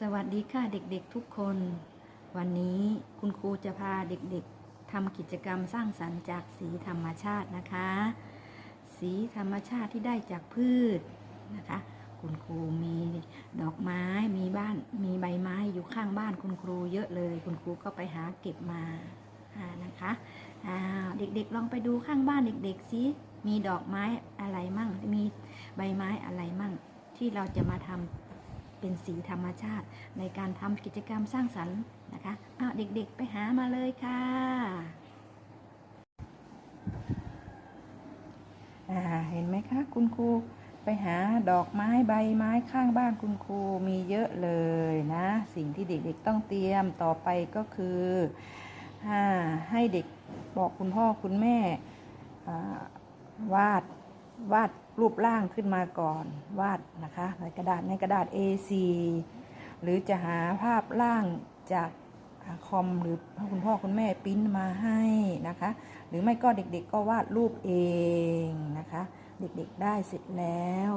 สวัสดีค่ะเด็กๆทุกคน วันนี้คุณครูจะพาเด็กๆทำกิจกรรมสร้างสรรค์จากสีธรรมชาตินะคะ สีธรรมชาติที่ได้จากพืชนะคะ คุณครูมีดอกไม้มีบ้านมีใบไม้อยู่ข้างบ้านคุณครูเยอะเลย คุณครูก็ไปหาเก็บมาานะคะเด็กๆลองไปดูข้างบ้านเด็กๆสิมีดอกไม้อะไรมั่งมีใบไม้อะไรมั่งที่เราจะมาทำ เป็นสีธรรมชาติ ในการทำกิจกรรมสร้างสรรค์นะคะอ้าวเด็กๆไปหามาเลยค่ะอ่าเห็นไหมคะ คุณครูไปหาดอกไม้ใบไม้ข้างบ้านคุณครูมีเยอะเลยนะ สิ่งที่เด็กๆต้องเตรียมต่อไปก็คือให้เด็กบอกคุณพ่อคุณแม่วาด วาดรูปร่างขึ้นมาก่อน วาดนะคะในกระดาษในกระดาษ A4 หรือจะหาภาพร่างจากคอมหรือคุณพ่อคุณแม่ปริ้นมาให้นะคะ หรือไม่ก็เด็กๆก็วาดรูปเองนะคะ เด็กๆได้เสร็จแล้ว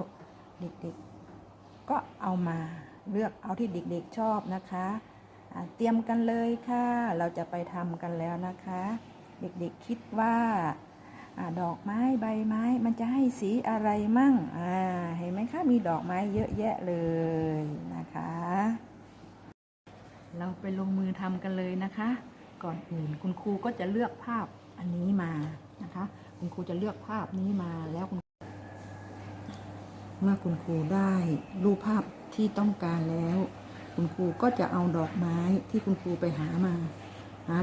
เด็กๆก็เอามาเลือกเอาที่เด็กๆชอบนะคะเตรียมกันเลยค่ะ เราจะไปทำกันแล้วนะคะ เด็กๆคิดว่า อดอกไม้ใบไม้ มันจะให้สีอะไรมั่งอ่าเห็นไหมคะมีดอกไม้เยอะแยะเลยนะคะ เราไปลงมือทำกันเลยนะคะ ก่อนอื่นคุณครูก็จะเลือกภาพอันนี้มานะคะ คุณครูจะเลือกภาพนี้มาแล้วคุณเมื่อคุณครูได้รูปภาพที่ต้องการแล้ว คุณครูก็จะเอาดอกไม้ที่คุณครูไปหามา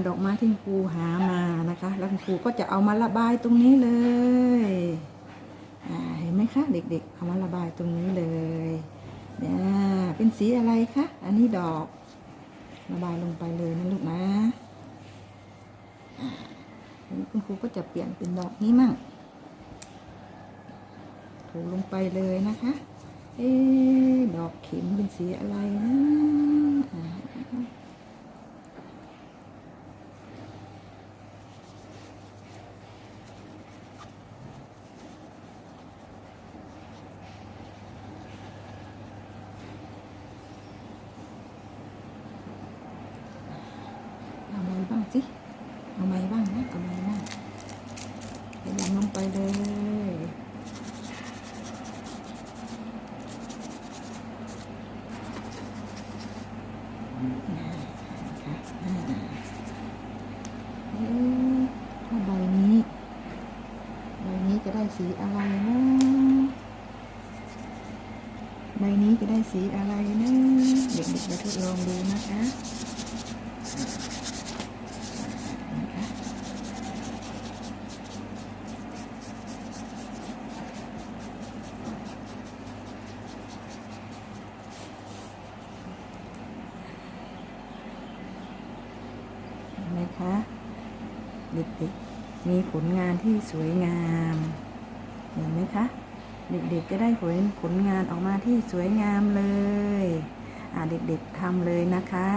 ดอกไม้ที่คุณครูหามานะคะ แล้วคุณครูก็จะเอามาระบายตรงนี้เลยเห็นไหมคะเด็กๆ เอามาระบายตรงนี้เลยเนี่ยเป็นสีอะไรคะอันนี้ดอก ระบายลงไปเลยนะลูกนะคุณครูก็จะเปลี่ยนเป็นดอกนี้มั่งถูลงไปเลยนะคะ เอ๊ะดอกเข็มเป็นสีอะไรนะอ่าเอาอะไรบ้าง สิเอาไม้บ้างนะเอาไม้บ้างขยำลงไปเลยเอ๊ะถ้าใบนี้ใบนี้จะได้สีอะไรนะใบนี้จะได้สีอะไรนะเด็กๆไปทดลองดูนะคะ เห็นไหมคะ เด็กๆ มีผลงานที่สวยงาม เห็นไหมคะ เด็กๆ จะได้ผลผลงานออกมาที่สวยงามเลย อ่าเด็กๆทำเลยนะคะ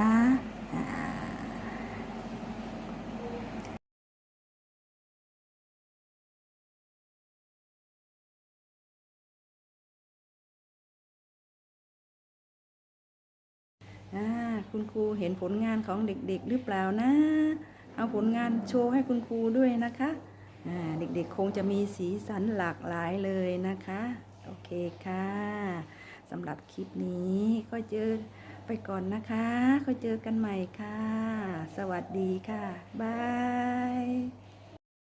คุณครูเห็นผลงานของเด็กๆหรือเปล่านะ เอาผลงานโชว์ให้คุณครูด้วยนะคะเด็กๆคงจะมีสีสันหลากหลายเลยนะคะ โอเคค่ะสำหรับคลิปนี้ก็เจอไปก่อนนะคะก็เจอกันใหม่ค่ะ สวัสดีค่ะ บาย